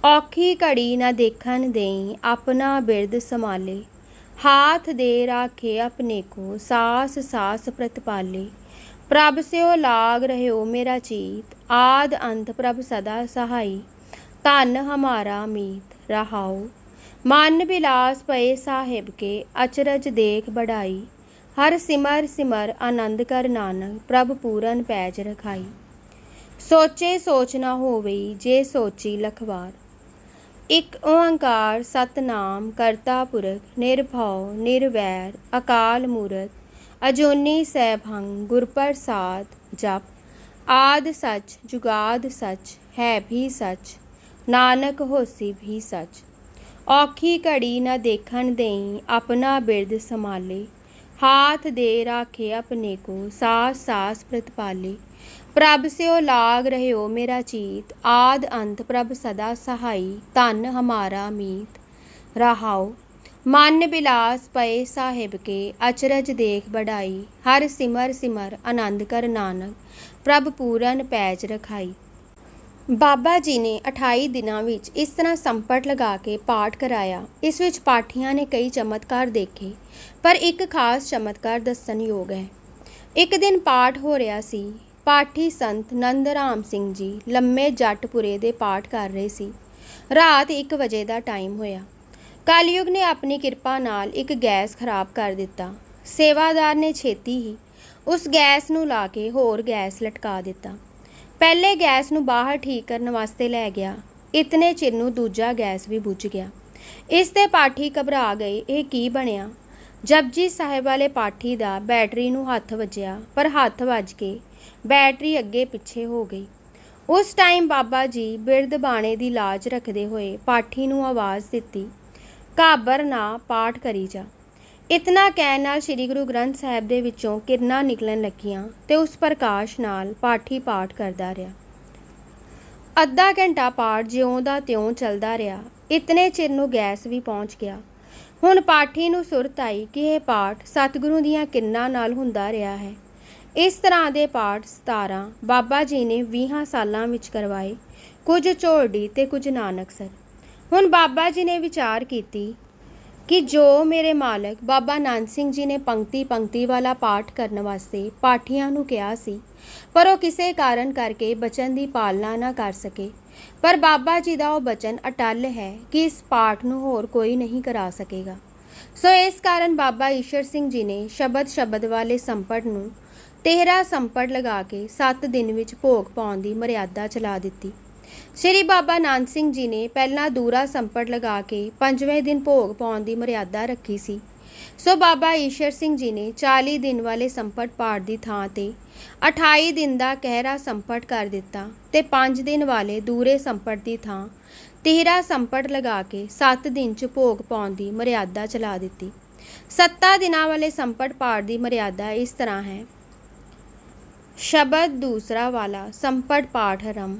ਔਖੀ ਘੜੀ ਨਾ ਦੇਖਣ ਦੇਈ ਆਪਣਾ ਬਿਰਦ ਸੰਭਾਲੇ। ਹਾਥ ਦੇ ਰਾਖੇ ਆਪਣੇ ਕੋ, ਸਾਸ ਸਾਸ ਪ੍ਰਤਪਾਲੇ। ਪ੍ਰਭ ਸਿਓ ਲਾਗ ਰਹਿਓ ਮੇਰਾ ਚੀਤ, ਆਦ ਅੰਤ ਪ੍ਰਭ ਸਦਾ ਸਹਾਈ। ਧਨ ਹਮਾਰਾ ਮੀਤ ਰਹਾਓ ਮਨ ਬਿਲਾਸ ਪਏ ਸਾਹਿਬ ਕੇ, ਅਚਰਜ ਦੇਖ ਬੜਾਈ। ਹਰ ਸਿਮਰ ਸਿਮਰ ਆਨੰਦ ਕਰ ਨਾਨਕ, ਪ੍ਰਭ ਪੂਰਨ ਪੈਜ ਰਖਾਈ। ਸੋਚੇ ਸੋਚ ਨਾ ਹੋਵੇ, ਜੇ ਸੋਚੀ ਲਖਵਾਰ। ਇੱਕ ਓੰਕਾਰ ਸਤਨਾਮ ਕਰਤਾ ਪੁਰਖ, ਨਿਰਭਉ, ਨਿਰਵੈਰ, ਅਕਾਲ ਮੂਰਤ ਅਜੂਨੀ ਸੈਭੰ ਗੁਰ ਪ੍ਰਸਾਦ ਜਪ। ਆਦ ਸਚ, ਜੁਗਾਦ ਸਚ, ਹੈ ਵੀ ਸਚ, ਨਾਨਕ ਹੋਸੀ ਵੀ ਸਚ। ਔਖੀ ਘੜੀ ਨਾ ਦੇਖਣ ਦੇਈ ਆਪਣਾ ਬਿਰਦ ਸੰਭਾਲੇ। ਹਾਥ ਦੇ ਰਾਖੇ ਆਪਣੇ ਕੋ ਸਾਸ ਸਾਸ ਪ੍ਰਤਪਾਲੇ ਪ੍ਰਭ ਸਿਓ ਲਾਗ ਰਹਿਓ ਮੇਰਾ ਚੀਤ, ਆਦ ਅੰਤ ਪ੍ਰਭ ਸਦਾ ਸਹਾਈ, ਧਨ ਹਮਾਰਾ ਮੀਤ। ਰਹਾਓ ਮਨ ਬਿਲਾਸ ਪਏ ਸਾਹਿਬ ਕੇ, ਅਚਰਜ ਦੇਖ ਬੜਾਈ, ਹਰ ਸਿਮਰ ਸਿਮਰ ਆਨੰਦ ਕਰ ਨਾਨਕ, ਪ੍ਰਭ ਪੂਰਨ ਪੈਜ ਰਖਾਈ। ਬਾਬਾ ਜੀ ਨੇ 28 ਦਿਨਾਂ ਵਿੱਚ ਇਸ ਤਰ੍ਹਾਂ ਸੰਪਟ ਲਗਾ ਕੇ ਪਾਠ ਕਰਾਇਆ। ਇਸ ਵਿੱਚ ਪਾਠੀਆਂ ਨੇ ਕਈ ਚਮਤਕਾਰ ਦੇਖੇ, ਪਰ ਇੱਕ ਖਾਸ ਚਮਤਕਾਰ ਦੱਸਣ ਯੋਗ ਹੈ। ਇੱਕ ਦਿਨ ਪਾਠ ਹੋ ਰਿਹਾ ਸੀ। ਪਾਠੀ ਸੰਤ ਨੰਦ ਰਾਮ ਸਿੰਘ ਜੀ ਲੰਮੇ ਜੱਟਪੁਰੇ ਦੇ ਪਾਠ ਕਰ ਰਹੇ ਸੀ। ਰਾਤ 1 ਵਜੇ ਦਾ ਟਾਈਮ ਹੋਇਆ। ਕਲਯੁਗ ਨੇ ਆਪਣੀ ਕਿਰਪਾ ਨਾਲ ਇੱਕ ਗੈਸ ਖਰਾਬ ਕਰ ਦਿੱਤਾ। ਸੇਵਾਦਾਰ ਨੇ ਛੇਤੀ ਹੀ ਉਸ ਗੈਸ ਨੂੰ ਲਾ ਕੇ ਹੋਰ ਗੈਸ ਲਟਕਾ ਦਿੱਤਾ। ਪਹਿਲੇ ਗੈਸ ਨੂੰ ਬਾਹਰ ਠੀਕ ਕਰਨ ਵਾਸਤੇ ਲੈ ਗਿਆ। ਇਤਨੇ ਚਿਰ ਨੂੰ ਦੂਜਾ ਗੈਸ ਵੀ ਬੁੱਝ ਗਿਆ। ਇਸ ਤੇ ਪਾਠੀ ਘਬਰਾ ਗਏ, ਇਹ ਕੀ ਬਣਿਆ? ਜਪਜੀ ਸਾਹਿਬ ਵਾਲੇ ਪਾਠੀ ਦਾ ਬੈਟਰੀ ਨੂੰ ਹੱਥ ਵੱਜਿਆ, ਪਰ ਹੱਥ ਵੱਜ ਕੇ ਬੈਟਰੀ ਅੱਗੇ ਪਿੱਛੇ ਹੋ ਗਈ। ਉਸ ਟਾਈਮ ਬਾਬਾ ਜੀ ਬਿਰਧ ਬਾਣੇ ਦੀ ਲਾਜ ਰੱਖਦੇ ਹੋਏ ਪਾਠੀ ਨੂੰ ਆਵਾਜ਼ ਦਿੱਤੀ ਘਾਬਰ ਨਾ ਪਾਠ ਕਰੀ ਜਾ। ਇਤਨਾ ਕਹਿਣ ਨਾਲ ਸ੍ਰੀ ਗੁਰੂ ਗ੍ਰੰਥ ਸਾਹਿਬ ਦੇ ਵਿੱਚੋਂ ਕਿਰਨਾਂ ਨਿਕਲਣ ਲੱਗੀਆਂ ਤੇ ਉਸ ਪ੍ਰਕਾਸ਼ ਨਾਲ ਪਾਠੀ ਪਾਠ ਕਰਦਾ ਰਿਹਾ। ਅੱਧਾ ਘੰਟਾ ਪਾਠ ਜਿਉਂ ਦਾ ਤਿਉਂ ਚੱਲਦਾ ਰਿਹਾ। ਇਤਨੇ ਚਿਰ ਨੂੰ ਗੈਸ ਵੀ ਪਹੁੰਚ ਗਿਆ। ਹੁਣ ਪਾਠੀ ਨੂੰ ਸੁਰਤ ਆਈ ਕਿ ਇਹ ਪਾਠ ਸਤਿਗੁਰੂ ਦੀਆਂ ਕਿਰਨਾਂ ਨਾਲ ਹੁੰਦਾ ਰਿਹਾ ਹੈ। ਇਸ ਤਰ੍ਹਾਂ ਦੇ ਪਾਠ 17 ਬਾਬਾ ਜੀ ਨੇ 20 ਸਾਲਾਂ ਵਿੱਚ ਕਰਵਾਏ। ਕੁਝ ਝੋੜੀ ਤੇ ਕੁਝ ਨਾਨਕ ਸਰ ਹੁਣ ਬਾਬਾ ਜੀ ਨੇ ਵਿਚਾਰ ਕੀਤੀ ਕਿ ਜੋ ਮੇਰੇ ਮਾਲਕ ਬਾਬਾ ਨਾਨਕ ਸਿੰਘ ਜੀ ਨੇ ਪੰਕਤੀ ਪੰਕਤੀ ਵਾਲਾ ਪਾਠ ਕਰਨ ਵਾਸਤੇ ਪਾਠੀਆਂ ਨੂੰ ਕਿਹਾ ਸੀ, ਪਰ ਉਹ ਕਿਸੇ ਕਾਰਨ ਕਰਕੇ ਬਚਨ ਦੀ ਪਾਲਣਾ ਨਾ ਕਰ ਸਕੇ। ਪਰ ਬਾਬਾ ਜੀ ਦਾ ਉਹ ਬਚਨ ਅਟਲ ਹੈ ਕਿ ਇਸ ਪਾਠ ਨੂੰ ਹੋਰ ਕੋਈ ਨਹੀਂ ਕਰਾ ਸਕੇਗਾ। ਸੋ ਇਸ ਕਾਰਨ ਬਾਬਾ ਈਸ਼ਰ ਸਿੰਘ ਜੀ ਨੇ ਸ਼ਬਦ ਸ਼ਬਦ ਵਾਲੇ ਸੰਪਟ ਨੂੰ ਤੇਰਾ ਸੰਪਟ ਲਗਾ ਕੇ 7 ਦਿਨ ਵਿੱਚ ਭੋਗ ਪਾਉਣ ਦੀ ਮਰਿਆਦਾ ਚਲਾ ਦਿੱਤੀ। ਸ੍ਰੀ ਬਾਬਾ ਨਾਨਕ ਸਿੰਘ ਜੀ ਨੇ ਪਹਿਲਾਂ ਦੂਰਾ ਸੰਪਟ ਲਗਾ ਕੇ ਪੰਜਵੇਂ ਦਿਨ ਭੋਗ ਪਾਉਣ ਦੀ ਮਰਿਆਦਾ ਰੱਖੀ ਸੀ। ਸੋ ਬਾਬਾ ਈਸ਼ਰ ਸਿੰਘ ਜੀ ਨੇ 40 ਦਿਨ ਵਾਲੇ ਸੰਪਟ ਪਾਠ ਦੀ ਥਾਂ ਤੇ 28 ਦਿਨ ਦਾ ਕਹਿਰਾ ਸੰਪਟ ਕਰ ਦਿੱਤਾ ਤੇ 5 ਦਿਨ ਵਾਲੇ ਦੂਰੇ ਸੰਪਟ ਦੀ ਥਾਂ ਤੀਰਾ ਸੰਪਟ ਲਗਾ ਕੇ 7 ਦਿਨ ਚ ਭੋਗ ਪਾਉਣ ਦੀ ਮਰਿਆਦਾ ਚਲਾ ਦਿੱਤੀ। 7 ਦਿਨਾਂ ਵਾਲੇ ਸੰਪਟ ਪਾਠ ਦੀ ਮਰਿਆਦਾ ਇਸ ਤਰ੍ਹਾਂ ਹੈ। ਸ਼ਬਦ ਦੂਸਰਾ ਵਾਲਾ ਸੰਪਟ ਪਾਠ ਆਰੰਭ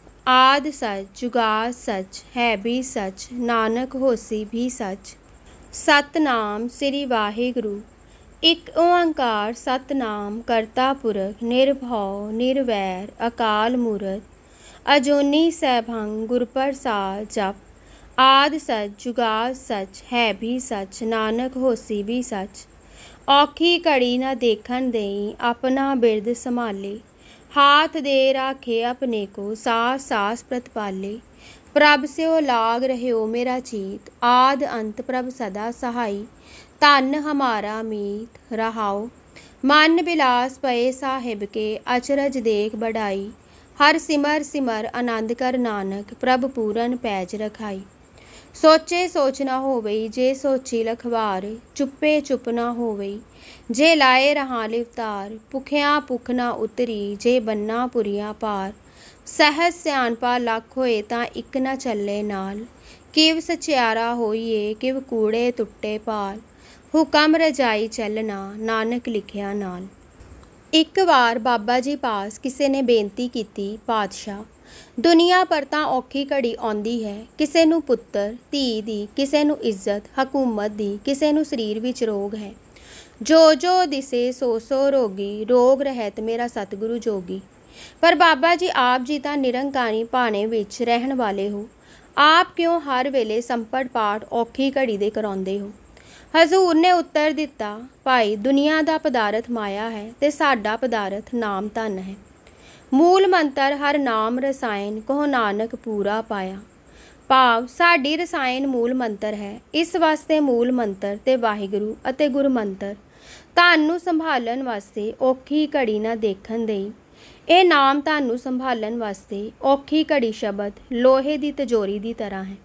ਆਦਿ ਸੱਚ, ਜੁਗਾਦ ਸੱਚ, ਹੈ ਵੀ ਸੱਚ, ਨਾਨਕ ਹੋਸੀ ਵੀ ਸੱਚ। ਸਤਨਾਮ ਸ੍ਰੀ ਵਾਹਿਗੁਰੂ। ਇਕ ਓੰਕਾਰ ਸਤਨਾਮ ਕਰਤਾ ਪੁਰਖ, ਨਿਰਭਉ, ਨਿਰਵੈਰ, ਅਕਾਲ ਮੂਰਤ ਅਜੋਨੀ ਸੈਭੰ ਗੁਰ ਪ੍ਰਸਾਦ ਜਪ। ਆਦ ਸੱਚ, ਜੁਗਾਦ ਸੱਚ, ਹੈ ਵੀ ਸੱਚ, ਨਾਨਕ ਹੋਸੀ ਵੀ ਸੱਚ। ਔਖੀ ਘੜੀ ਨਾ ਦੇਖਣ ਦੇਈ, ਆਪਣਾ ਬਿਰਦ ਸੰਭਾਲੇ। हाथ दे राखे अपने को सास सास प्रतिपाले प्रभ स्यो लाग रहे हो मेरा चीत आद अंत प्रभ सदा सहाई धन हमारा मीत रहाओ मन बिलास पए साहिब के अचरज देख बढ़ाई हर सिमर सिमर आनंद कर नानक प्रभ पूरन पैज रखाई ਸੋਚੇ ਸੋਚ ਨਾ ਹੋਵਈ ਜੇ ਸੋਚੀ ਲਖਵਾਰ ਚੁੱਪੇ ਚੁੱਪ ਨਾ ਹੋਵਈ ਜੇ ਲਾਏ ਰਹਾ ਲਿਵਤਾਰ ਭੁਖਿਆ ਭੁਖ ਨਾ ਉਤਰੀ, ਜੇ ਬੰਨਾ ਪੁਰੀਆਂ ਪਾਰ। ਸਹਿਜ ਸਿਆਣਪਾ ਲੱਖ ਹੋਏ ਤਾਂ ਇੱਕ ਨਾ ਚੱਲੇ ਨਾਲ। ਕਿਵ ਸਚਿਆਰਾ ਹੋਈਏ, ਕਿਵ ਕੂੜੇ ਟੁੱਟੇ ਪਾਲ। ਹੁਕਮ ਰਜਾਈ ਚੱਲਣਾ ਨਾਨਕ ਲਿਖਿਆ ਨਾਲ। ਇੱਕ ਵਾਰ ਬਾਬਾ ਜੀ ਪਾਸ ਕਿਸੇ ਨੇ ਬੇਨਤੀ ਕੀਤੀ, ਪਾਤਸ਼ਾਹ, ਦੁਨੀਆ ਪਰ ਤਾਂ ਔਖੀ ਘੜੀ ਆਉਂਦੀ ਹੈ। ਕਿਸੇ ਨੂੰ ਪੁੱਤਰ, ਧੀ ਦੀ, ਕਿਸੇ ਨੂੰ ਇੱਜ਼ਤ, ਹਕੂਮਤ ਦੀ, ਕਿਸੇ ਨੂੰ ਸਰੀਰ ਵਿੱਚ ਰੋਗ ਹੈ। ਜੋ ਜੋ ਦਿਸੇ ਸੋ ਸੋ ਰੋਗੀ, ਰੋਗ ਰਹਿਤ ਮੇਰਾ ਸਤਿਗੁਰੂ ਜੋਗੀ। ਪਰ ਬਾਬਾ ਜੀ ਆਪ ਜੀ ਤਾਂ ਨਿਰੰਕਾਰੀ ਭਾਣੇ ਵਿੱਚ ਰਹਿਣ ਵਾਲੇ ਹੋ। ਆਪ ਕਿਉਂ ਹਰ ਵੇਲੇ ਸੰਪਟ ਪਾਠ ਔਖੀ ਘੜੀ ਦੇ ਕਰਾਉਂਦੇ ਹੋ? ਹਜ਼ੂਰ ਨੇ ਉੱਤਰ ਦਿੱਤਾ, ਭਾਈ, ਦੁਨੀਆ ਦਾ ਪਦਾਰਥ ਮਾਇਆ ਹੈ ਤੇ ਸਾਡਾ ਪਦਾਰਥ ਨਾਮ ਧਨ ਹੈ। ਮੂਲ ਮੰਤਰ ਹਰ ਨਾਮ ਰਸਾਇਣ ਕਹੋ ਨਾਨਕ ਪੂਰਾ ਪਾਇਆ। ਭਾਵ, ਸਾਡੀ ਰਸਾਇਣ ਮੂਲ ਮੰਤਰ ਹੈ। ਇਸ ਵਾਸਤੇ ਮੂਲ ਮੰਤਰ ਤੇ ਵਾਹਿਗੁਰੂ ਅਤੇ ਗੁਰ ਮੰਤਰ ਧਨ ਨੂੰ ਸੰਭਾਲਣ ਵਾਸਤੇ ਔਖੀ ਘੜੀ ਨਾ ਦੇਖਣ ਦੇਈ। ਇਹ ਨਾਮ ਤੁਹਾਨੂੰ ਸੰਭਾਲਣ ਵਾਸਤੇ ਔਖੀ ਘੜੀ ਸ਼ਬਦ ਲੋਹੇ ਦੀ ਤਜੋਰੀ ਦੀ ਤਰ੍ਹਾਂ ਹੈ।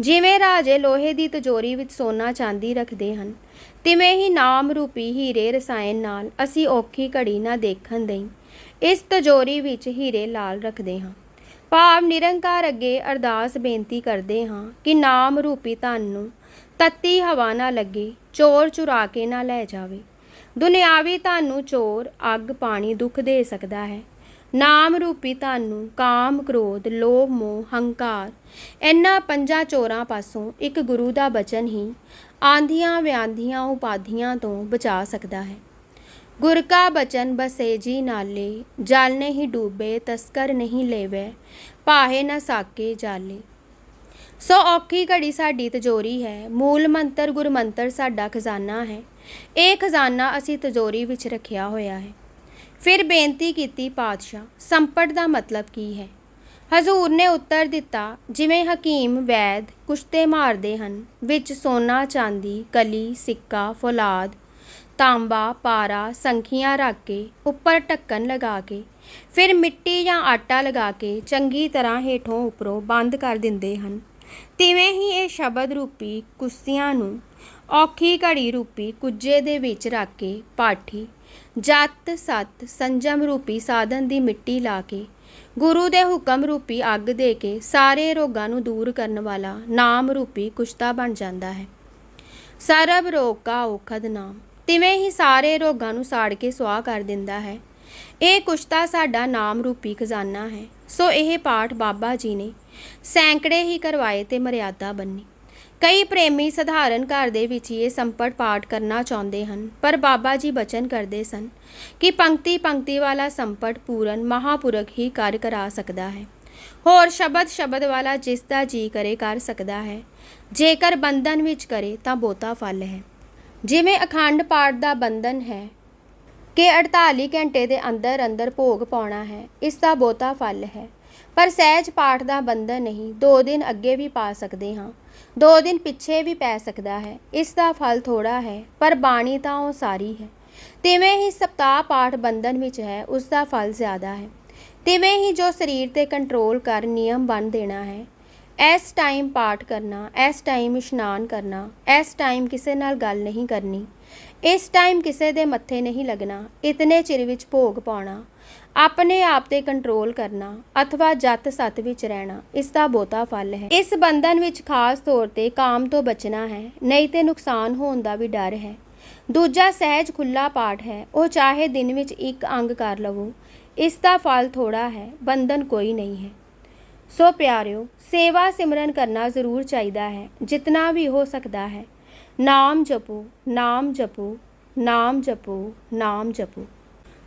ਜਿਵੇਂ ਰਾਜੇ ਲੋਹੇ ਦੀ ਤਜੋਰੀ ਵਿੱਚ ਸੋਨਾ ਚਾਂਦੀ ਰੱਖਦੇ ਹਨ, ਤਿਵੇਂ ਹੀ ਨਾਮ ਰੂਪੀ ਹੀਰੇ ਰਸਾਇਣ ਨਾਲ ਅਸੀਂ ਔਖੀ ਘੜੀ ਨਾ ਦੇਖਣ ਦੇਈ। ਇਸ ਤਜੋਰੀ ਵਿੱਚ ਹੀਰੇ ਲਾਲ ਰੱਖਦੇ ਹਾਂ। ਭਾਵ ਨਿਰੰਕਾਰ ਅੱਗੇ ਅਰਦਾਸ ਬੇਨਤੀ ਕਰਦੇ ਹਾਂ ਕਿ ਨਾਮ ਰੂਪੀ ਧਨ ਨੂੰ ਤੱਤੀ ਹਵਾ ਨਾ ਲੱਗੇ, ਚੋਰ ਚੁਰਾ ਕੇ ਨਾ ਲੈ ਜਾਵੇ। ਦੁਨਿਆਵੀ ਤੁਹਾਨੂੰ ਚੋਰ, ਅੱਗ, ਪਾਣੀ, ਦੁੱਖ ਦੇ ਸਕਦਾ ਹੈ। ਨਾਮ ਰੂਪੀ ਤੁਹਾਨੂੰ ਕਾਮ, ਕ੍ਰੋਧ, ਲੋਭ, ਮੋਹ, ਹੰਕਾਰ, ਇਹਨਾਂ ਪੰਜਾਂ ਚੋਰਾਂ ਪਾਸੋਂ ਇੱਕ ਗੁਰੂ ਦਾ ਬਚਨ ਹੀ ਆਂਧੀਆਂ, ਵਿਆਂਧੀਆਂ, ਉਪਾਧੀਆਂ ਤੋਂ ਬਚਾ ਸਕਦਾ ਹੈ। ਗੁਰ ਕਾ ਬਚਨ ਬਸੇ ਜੀ ਨਾਲੇ, ਜਲ ਨਹੀਂ ਡੂਬੇ, ਤਸਕਰ ਨਹੀਂ ਲੇਵੇ ਪਾਹੇ ਨਾ ਸਾਕੇ ਜਾਲੇ। ਸੋ ਔਖੀ ਘੜੀ ਸਾਡੀ ਤਜੋਰੀ ਹੈ, ਮੂਲ ਮੰਤਰ ਗੁਰਮੰਤਰ ਸਾਡਾ ਖਜ਼ਾਨਾ ਹੈ। ਇਹ ਖਜ਼ਾਨਾ ਅਸੀਂ ਤਜੋਰੀ ਵਿੱਚ ਰੱਖਿਆ ਹੋਇਆ ਹੈ। ਫਿਰ ਬੇਨਤੀ ਕੀਤੀ ਪਾਤਸ਼ਾਹ, ਸੰਪਟ ਦਾ ਮਤਲਬ ਕੀ ਹੈ? ਹਜ਼ੂਰ ਨੇ ਉੱਤਰ ਦਿੱਤਾ, ਜਿਵੇਂ ਹਕੀਮ ਵੈਦ ਕੁਸ਼ਤੇ ਮਾਰਦੇ ਹਨ, ਵਿੱਚ ਸੋਨਾ, ਚਾਂਦੀ, ਕਲੀ, ਸਿੱਕਾ, ਫੌਲਾਦ, ਤਾਂਬਾ, ਪਾਰਾ, ਸੰਖੀਆਂ ਰੱਖ ਕੇ, ਉੱਪਰ ਢੱਕਣ ਲਗਾ ਕੇ, ਫਿਰ ਮਿੱਟੀ ਜਾਂ ਆਟਾ ਲਗਾ ਕੇ ਚੰਗੀ ਤਰ੍ਹਾਂ ਹੇਠੋਂ ਉੱਪਰੋਂ ਬੰਦ ਕਰ ਦਿੰਦੇ ਹਨ। ਤਿਵੇਂ ਹੀ ਇਹ ਸ਼ਬਦ ਰੂਪੀ ਕੁਸ਼ਤੀਆਂ ਨੂੰ ਔਖੀ ਘੜੀ ਰੂਪੀ ਕੁੱਜੇ ਦੇ ਵਿੱਚ ਰੱਖ ਕੇ ਪਾਠੀ, ਜਤ ਸਤ ਸੰਜਮ ਰੂਪੀ ਸਾਧਨ ਦੀ ਮਿੱਟੀ ਲਾ ਕੇ, ਗੁਰੂ ਦੇ ਹੁਕਮ ਰੂਪੀ ਅੱਗ ਦੇ ਕੇ ਸਾਰੇ ਰੋਗਾਂ ਨੂੰ ਦੂਰ ਕਰਨ ਵਾਲਾ ਨਾਮ ਰੂਪੀ ਕੁਸ਼ਤਾ ਬਣ ਜਾਂਦਾ ਹੈ। ਸਰਬ ਰੋਗ ਕਾ ਔਖਦ ਨਾਮ, ਤਿਵੇਂ ਹੀ ਸਾਰੇ ਰੋਗਾਂ ਨੂੰ ਸਾੜ ਕੇ ਸੁਆਹ ਕਰ ਦਿੰਦਾ ਹੈ। ਇਹ ਕੁਸ਼ਤਾ ਸਾਡਾ ਨਾਮ ਰੂਪੀ ਖਜ਼ਾਨਾ ਹੈ। ਸੋ ਇਹ ਪਾਠ ਬਾਬਾ ਜੀ ਨੇ ਸੈਂਕੜੇ ਹੀ ਕਰਵਾਏ ਤੇ ਮਰਿਆਦਾ ਬੰਨੀ। ਕਈ ਪ੍ਰੇਮੀ ਸਧਾਰਨ ਘਰ ਦੇ ਵਿੱਚ ਹੀ ਇਹ ਸੰਪਟ ਪਾਠ ਕਰਨਾ ਚਾਹੁੰਦੇ ਹਨ, ਪਰ ਬਾਬਾ ਜੀ ਬਚਨ ਕਰਦੇ ਸਨ ਕਿ ਪੰਕਤੀ ਪੰਕਤੀ ਵਾਲਾ ਸੰਪਟ ਪੂਰਨ ਮਹਾਪੁਰਖ ਹੀ ਕਰ ਕਰਾ ਸਕਦਾ ਹੈ। ਹੋਰ ਸ਼ਬਦ ਸ਼ਬਦ ਵਾਲਾ ਜਿਸ ਦਾ ਜੀ ਕਰੇ ਕਰ ਸਕਦਾ ਹੈ। ਜੇਕਰ ਬੰਧਨ ਵਿੱਚ ਕਰੇ ਤਾਂ ਬੋਤਾ ਫਲ ਹੈ। ਜਿਵੇਂ ਅਖੰਡ ਪਾਠ ਦਾ ਬੰਧਨ ਹੈ ਕਿ 48 ਘੰਟੇ ਦੇ ਅੰਦਰ ਅੰਦਰ ਭੋਗ ਪਾਉਣਾ ਹੈ, ਇਸ ਦਾ ਬਹੁਤਾ ਫਲ ਹੈ। ਪਰ ਸਹਿਜ ਪਾਠ ਦਾ ਬੰਧਨ ਨਹੀਂ 2 ਦਿਨ ਅੱਗੇ ਵੀ ਪਾ ਸਕਦੇ ਹਾਂ। ਦੋ ਦਿਨ ਪਿੱਛੇ ਵੀ ਪੈ ਸਕਦਾ ਹੈ, ਇਸ ਦਾ ਫਲ ਥੋੜਾ ਹੈ, ਪਰ ਬਾਣੀ ਤਾਂ ਉਹ ਸਾਰੀ ਹੈ। ਤਿਵੇਂ ਹੀ ਸਪਤਾਹ ਪਾਠ ਬੰਧਨ ਵਿੱਚ ਹੈ, ਉਸ ਦਾ ਫਲ ਜ਼ਿਆਦਾ ਹੈ। ਤਿਵੇਂ ਹੀ ਜੋ ਸਰੀਰ ਤੇ ਕੰਟਰੋਲ ਕਰ ਨਿਯਮ ਬਣ ਦੇਣਾ ਹੈ, ਇਸ ਟਾਈਮ ਪਾਠ ਕਰਨਾ, ਇਸ ਟਾਈਮ ਇਸ਼ਨਾਨ ਕਰਨਾ, ਇਸ ਟਾਈਮ ਕਿਸੇ ਨਾਲ ਗੱਲ ਨਹੀਂ ਕਰਨੀ, ਇਸ ਟਾਈਮ ਕਿਸੇ ਦੇ ਮੱਥੇ ਨਹੀਂ ਲੱਗਣਾ, ਇਤਨੇ ਚਿਰ ਵਿੱਚ ਭੋਗ ਪਾਉਣਾ ਆਪਣੇ ਆਪ ਤੇ ਕੰਟਰੋਲ ਕਰਨਾ ਅਥਵਾ ਜਤ ਸਤ ਵਿੱਚ ਰਹਿਣਾ, ਇਸ ਦਾ ਬਹੁਤਾ ਫਲ ਹੈ। ਇਸ ਬੰਧਨ ਵਿੱਚ ਖਾਸ ਤੌਰ ਤੇ ਕਾਮ ਤੋਂ ਬਚਣਾ ਹੈ, ਨਹੀਂ ਤੇ ਨੁਕਸਾਨ ਹੋਣ ਦਾ ਵੀ ਡਰ ਹੈ। ਦੂਜਾ ਸਹਿਜ ਖੁੱਲਾ ਪਾਠ ਹੈ, ਉਹ ਚਾਹੇ ਦਿਨ ਵਿੱਚ ਇੱਕ ਅੰਗ ਕਰ ਲਵੋ, ਇਸ ਦਾ ਫਲ ਥੋੜਾ ਹੈ, ਬੰਧਨ ਕੋਈ ਨਹੀਂ ਹੈ। ਸੋ ਪਿਆਰਿਓ, ਸੇਵਾ ਸਿਮਰਨ ਕਰਨਾ ਜ਼ਰੂਰ ਚਾਹੀਦਾ ਹੈ, ਜਿਤਨਾ ਵੀ ਹੋ ਸਕਦਾ ਹੈ। ਨਾਮ ਜਪੋ ਨਾਮ ਜਪੋ ਨਾਮ ਜਪੋ ਨਾਮ ਜਪੋ।